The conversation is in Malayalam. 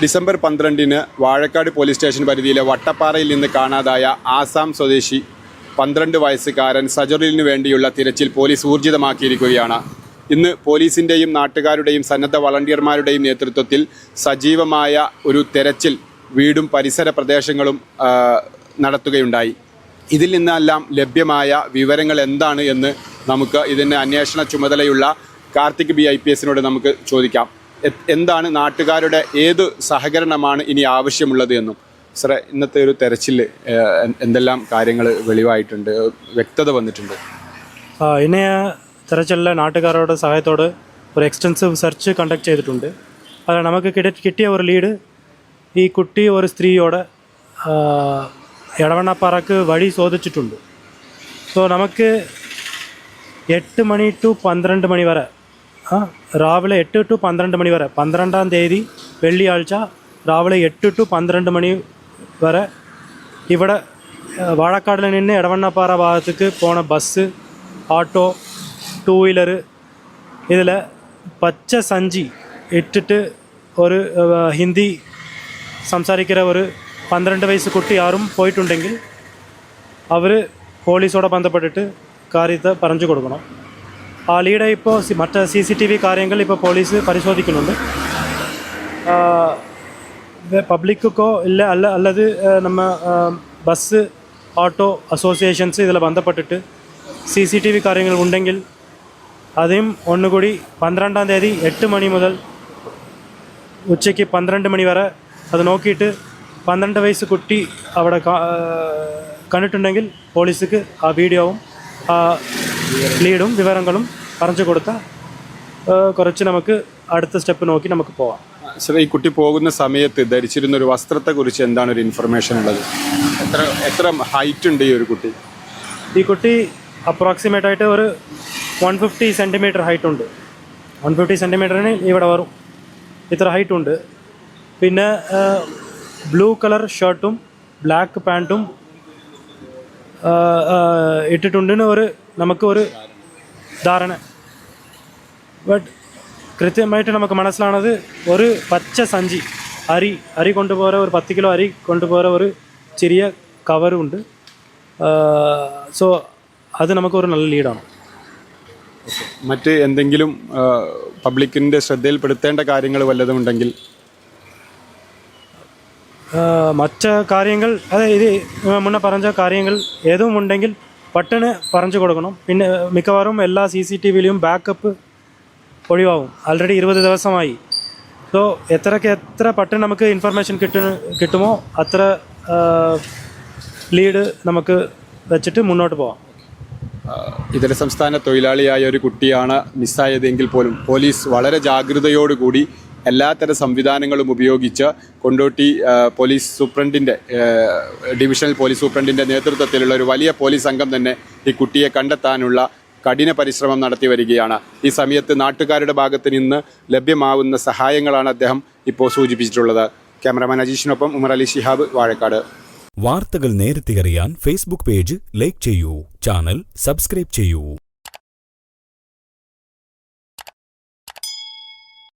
ഡിസംബർ പന്ത്രണ്ടിന് വാഴക്കാട് പോലീസ് സ്റ്റേഷൻ പരിധിയിലെ വട്ടപ്പാറയിൽ നിന്ന് കാണാതായ ആസാം സ്വദേശി പന്ത്രണ്ട് വയസ്സുകാരൻ സജറിലിനു വേണ്ടിയുള്ള തിരച്ചിൽ പോലീസ് ഊർജിതമാക്കിയിരിക്കുകയാണ്. ഇന്ന് പോലീസിന്റെയും നാട്ടുകാരുടെയും സന്നദ്ധ വളണ്ടിയർമാരുടെയും നേതൃത്വത്തിൽ സജീവമായ ഒരു തെരച്ചിൽ വീടും പരിസര പ്രദേശങ്ങളും നടത്തുകയുണ്ടായി. ഇതിൽ നിന്നെല്ലാം ലഭ്യമായ വിവരങ്ങൾ എന്താണ് എന്ന് നമുക്ക് ഇതിന്റെ അന്വേഷണ ചുമതലയുള്ള കാർത്തിക് ബി ഐ പി എസിനോട് നമുക്ക് ചോദിക്കാം. എന്താണ് നാട്ടുകാരുടെ ഏത് സഹകരണമാണ് ഇനി ആവശ്യമുള്ളത് എന്നും. സാറേ ഇന്നത്തെ ഒരു തെരച്ചിൽ എന്തെല്ലാം കാര്യങ്ങൾ വെളിവായിട്ടുണ്ട് വ്യക്തത വന്നിട്ടുണ്ട്? ഇനി തെരച്ചിലിലെ നാട്ടുകാരുടെ സഹായത്തോട് ഒരു എക്സ്റ്റൻസീവ് സെർച്ച് കണ്ടക്ട് ചെയ്തിട്ടുണ്ട്. അത് നമുക്ക് കിട- കിട്ടിയ ഒരു ലീഡ് ഈ കുട്ടി ഒരു സ്ത്രീയോട് എടവണ്ണപ്പാറക്ക് വഴി ചോദിച്ചിട്ടുണ്ട്. സോ നമുക്ക് എട്ട് മണി ടു പന്ത്രണ്ട് മണി വരെ രാവിലെ എട്ട് ടു പന്ത്രണ്ട് മണി വരെ പന്ത്രണ്ടാം തീയതി വെള്ളിയാഴ്ച രാവിലെ എട്ട് ടു പന്ത്രണ്ട് മണി വരെ ഇവിടെ ആ, വാഴക്കാടിൽ നിന്ന് എടവണ്ണപ്പാറ ഭാഗത്തേക്ക് പോണ ബസ് ഓട്ടോ ടൂ വീലർ ഇതിൽ പച്ച സഞ്ചി ഇട്ടിട്ട് ഒരു ആ, ഹിന്ദി സംസാരിക്കുന്ന ഒരു പന്ത്രണ്ട് വയസ്സ് കുട്ടി ആരും പോയിട്ടുണ്ടെങ്കിൽ അവർ പോലീസോടെ ബന്ധപ്പെട്ടിട്ട് കാര്യത്തെ പറഞ്ഞു കൊടുക്കണം. ആ ലീഡ് ഇപ്പോൾ മറ്റ് സി സി ടി വി കാര്യങ്ങൾ ഇപ്പോൾ പോലീസ് പരിശോധിക്കുന്നുണ്ട്. പബ്ലിക്കോ ഇല്ല അല്ല അല്ലത് നമ്മ ബസ് ഓട്ടോ അസോസിയേഷൻസ് ഇതിൽ ബന്ധപ്പെട്ടിട്ട് സി സി ടി വി കാര്യങ്ങൾ ഉണ്ടെങ്കിൽ അതും ഒന്നുകൂടി പന്ത്രണ്ടാം തീയതി എട്ട് മണി മുതൽ ഉച്ചയ്ക്ക് പന്ത്രണ്ട് മണി വരെ അത് നോക്കിയിട്ട് പന്ത്രണ്ട് വയസ്സ് കുട്ടി അവിടെ കണ്ടിട്ടുണ്ടെങ്കിൽ പോലീസിക്ക് ആ വീഡിയോവും ആ ലീഡും വിവരങ്ങളും പറഞ്ഞു കൊടുത്ത കുറച്ച് നമുക്ക് അടുത്ത സ്റ്റെപ്പ് നോക്കി നമുക്ക് പോവാം. സാർ ഈ കുട്ടി പോകുന്ന സമയത്ത് ധരിച്ചിരുന്ന ഒരു വസ്ത്രത്തെ കുറിച്ച് എന്താണ് ഒരു ഇൻഫർമേഷൻ ഉള്ളത്? എത്ര എത്ര ഹൈറ്റ് ഉണ്ട് ഈ ഒരു കുട്ടി? ഈ കുട്ടി അപ്രോക്സിമേറ്റ് ആയിട്ട് ഒരു വൺ ഫിഫ്റ്റി സെന്റിമീറ്റർ ഹൈറ്റ് ഉണ്ട്. വൺ ഫിഫ്റ്റി സെന്റിമീറ്ററിന് ഇവിടെ വരും ഇത്ര ഹൈറ്റ് ഉണ്ട്. പിന്നെ ബ്ലൂ കളർ ഷർട്ടും ബ്ലാക്ക് പാന്റും ഇട്ടിട്ടുണ്ടെന്ന് ഒരു നമുക്കൊരു ധാരണ. ബട്ട് കൃത്യമായിട്ട് നമുക്ക് മനസ്സിലാണത് ഒരു പച്ച സഞ്ചി അരി അരി കൊണ്ടുപോകാൻ ഒരു പത്ത് കിലോ അരി കൊണ്ടുപോകാൻ ഒരു ചെറിയ കവറുണ്ട് സോ അത് നമുക്കൊരു നല്ല ലീഡാണ് മറ്റ് എന്തെങ്കിലും പബ്ലിക്കിന്റെ ശ്രദ്ധയിൽപ്പെടുത്തേണ്ട കാര്യങ്ങൾ വല്ലതും ഉണ്ടെങ്കിൽ? മറ്റ് കാര്യങ്ങൾ അതായത് ഇത് മുന്നേ പറഞ്ഞ കാര്യങ്ങൾ ഏതും ഉണ്ടെങ്കിൽ പട്ടന് പറഞ്ഞു കൊടുക്കണം. പിന്നെ മിക്കവാറും എല്ലാ സി സി ടി വിയിലും ബാക്കപ്പ് ഒഴിവാകും ആൾറെഡി ഇരുപത് ദിവസമായി. സോ എത്രക്ക് എത്ര പട്ടണ് നമുക്ക് ഇൻഫർമേഷൻ കിട്ടു കിട്ടുമോ അത്ര ലീഡ് നമുക്ക് വെച്ചിട്ട് മുന്നോട്ട് പോവാം. ഇതര സംസ്ഥാന തൊഴിലാളിയായ ഒരു കുട്ടിയാണ് മിസ്സായതെങ്കിൽ പോലും പോലീസ് വളരെ ജാഗ്രതയോടുകൂടി എല്ലാത്തരം സംവിധാനങ്ങളും ഉപയോഗിച്ച് കൊണ്ടോട്ടി പോലീസ് സൂപ്രണ്ടിന്റെ ഡിവിഷണൽ പോലീസ് സൂപ്രണ്ടിന്റെ നേതൃത്വത്തിലുള്ള ഒരു വലിയ പോലീസ് സംഘം തന്നെ ഈ കുട്ടിയെ കണ്ടെത്താനുള്ള കഠിന പരിശ്രമം നടത്തി വരികയാണ്. ഈ സമയത്ത് നാട്ടുകാരുടെ ഭാഗത്ത് നിന്ന് ലഭ്യമാവുന്ന സഹായങ്ങളാണ് അദ്ദേഹം ഇപ്പോൾ സൂചിപ്പിച്ചിട്ടുള്ളത്. ക്യാമറമാൻ അജീഷിനൊപ്പം ഉമർ അലി ഷിഹാബ് വാഴക്കാട്. വാർത്തകൾ നേരത്തെ അറിയാൻ ഫേസ്ബുക്ക് പേജ് ലൈക്ക് ചെയ്യൂ. ചാനൽ സബ്സ്ക്രൈബ് ചെയ്യൂ.